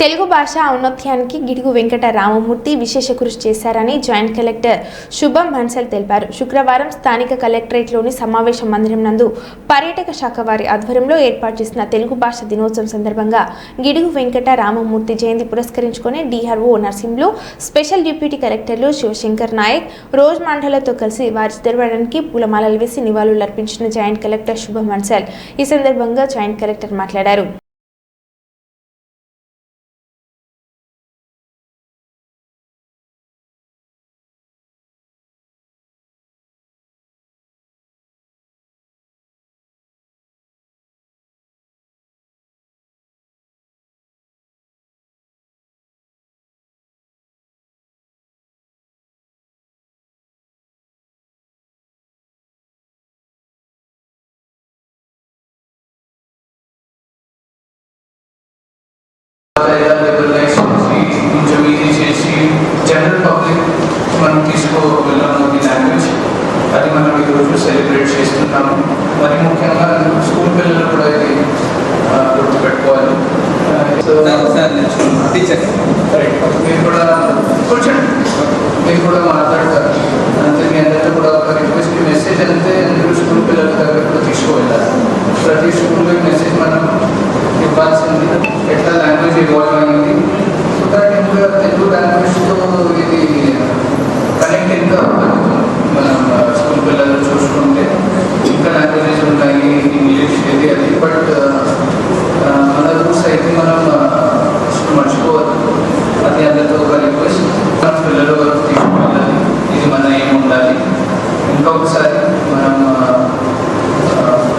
తెలుగు భాష ఔన్నత్యానికి గిడుగు వెంకట రామమూర్తి విశేష కృషి చేశారని జాయింట్ కలెక్టర్ శుభం బన్సల్ తెలిపారు. శుక్రవారం స్థానిక కలెక్టరేట్లోని సమావేశ మందిరం నందు పర్యాటక శాఖ వారి ఆధ్వర్యంలో ఏర్పాటు చేసిన తెలుగు భాష దినోత్సవం సందర్భంగా గిడుగు వెంకట రామమూర్తి జయంతి పురస్కరించుకొని డిఆర్ఓ నర్సింహ్లో స్పెషల్ డిప్యూటీ కలెక్టర్లు శివశంకర్ నాయక్ రోజ్ మండలతో కలిసి వారి చిత్రపటానికి పూలమాలలు వేసి నివాళులర్పించిన జాయింట్ కలెక్టర్ శుభం బన్సల్. ఈ సందర్భంగా జాయింట్ కలెక్టర్ మాట్లాడారు. ఇంటర్వ్యూ చేసి జనరల్ పబ్లిక్ మనం తీసుకోగలము ఈ లాంగ్వేజ్ అది మనం ఈరోజు సెలబ్రేట్ చేస్తున్నాము మరి ముఖ్యంగా స్కూల్ పిల్లలు కూడా ఇది గుర్తుపెట్టుకోవాలి సో టీచర్ కరెక్ట్ మీరు కూడా కూర్చోండి మీరు కూడా మాట్లాడతారు అంతే మీ అందరితో కూడా ఒక రిక్వెస్ట్ మెసేజ్ అంతే అందరూ స్కూల్ పిల్లల దగ్గర కూడా తీసుకువెళ్ళాలి ప్రతి స్కూల్లో మెసేజ్ మనం ఇవ్వాల్సింది ఎట్లా లాంగ్వేజ్ ఇవాల్వ్ అయింది సో దట్ ఇంకా తెలుగు లాంగ్వేజ్తో ఇది కనెక్ట్ ఇంకా అవుతుంది. మనం స్కూల్ పిల్లలు చూసుకుంటే ఇంకా లాంగ్వేజెస్ ఉన్నాయి ఇంగ్లీష్ ఇది అది బట్ మన రూట్స్ అయితే మనం అసలు మర్చిపోవద్దు అది అందరితో ఒక రిక్వెస్ట్ మన పిల్లల వరకు తీసుకువెళ్ళాలి ఇది మన ఏం ఉండాలి ఇంకొకసారి మనం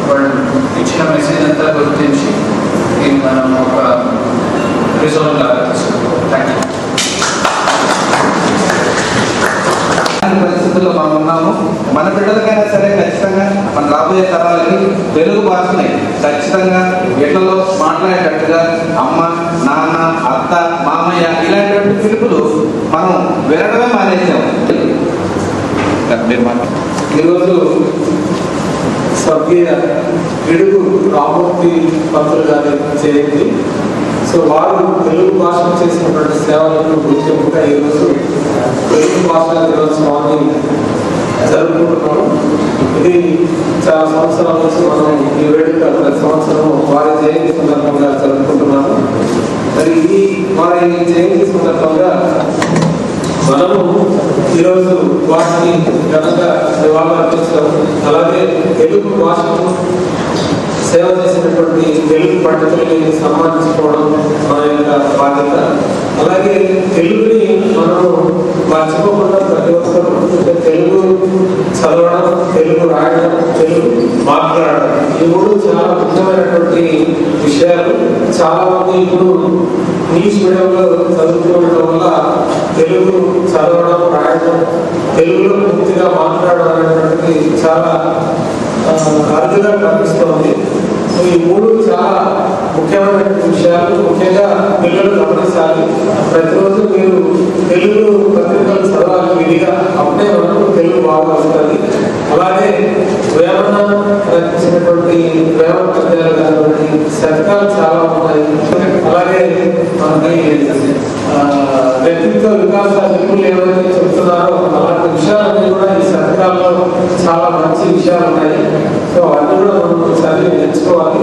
వాళ్ళు ఇచ్చిన మెసేజ్ అంతా గుర్తించి మనం ఒక రిజల్ట్ లాగా తీసుకుంటాం థ్యాంక్ యూ పరిస్థితుల్లో మనం ఉన్నాము మన బిడ్డలకైనా సరే ఖచ్చితంగా మన రాబోయే తరాలకి తెలుగు భాషని ఖచ్చితంగా ఇళ్ళలో మాట్లాడేటట్టుగా అమ్మ నాన్న అత్త మామయ్య ఇలాంటి పిలుపులు మనం వినడమే మానేసాము నిర్మాణం. ఈరోజు స్వర్గీయ గిడుగు రామూర్తి పంతులు గారి జయంతి సో వారు తెలుగు భాషను చేసినటువంటి సేవలను గుర్తింపుగా ఈరోజు తెలుగు భాష దినోత్సవాన్ని జరుపుకుంటున్నాము. ఇది చాలా సంవత్సరాల నుంచి మనం ఈ వేడుక ప్రతి సంవత్సరం వారి జయంతి సందర్భంగా జరుపుకుంటున్నాము మరి ఈ వారి జయంతి సందర్భంగా మనము ఈరోజు వాటిని ఘనంగా అర్పిస్తాం అలాగే తెలుగు భాషను సేవ చేసినటువంటి తెలుగు పండితుల్ని సన్మానించుకోవడం మన యొక్క బాధ్యత. అలాగే తెలుగుని మనం మర్చిపోకుండా ప్రతి ఒక్కరు తెలుగు చదవడం తెలుగు రాయడం తెలుగు మాట్లాడడం ఈ మూడు చాలా ముఖ్యమైనటువంటి విషయాలు. చాలా మంది ఇప్పుడు ఇంగ్లీష్ మీడియంలో చదువుకోవడం వల్ల తెలుగు చదవడం రాయడం తెలుగులో పూర్తిగా మాట్లాడడం అనేటువంటిది చాలా ఆ, అరుదుగా కనిపిస్తోంది. సో ఈ మూడు చాలా ముఖ్యమైన విషయాలు ముఖ్యంగా పిల్లలు గమనించాలి. ప్రతిరోజు మీరు తెలుగు పత్రికలు చదవాలి విధిగా అప్పుడే మనకు తెలుగు బాగా వస్తుంది. అలాగే వేమన రచించినటువంటి వేమన పద్యాలు కానివ్వండి శతకాలు చాలా ఉన్నాయి. అలాగే మనకి వ్యక్తిత్వ వికాస నిపుణులు ఏవైతే చెప్తున్నారో అలాంటి విషయాలన్నీ కూడా ఈ శతకాల్లో చాలా మంచి విషయాలు ఉన్నాయి సో అన్ని కూడా మనం ఒకసారి తెలుసుకోవాలి.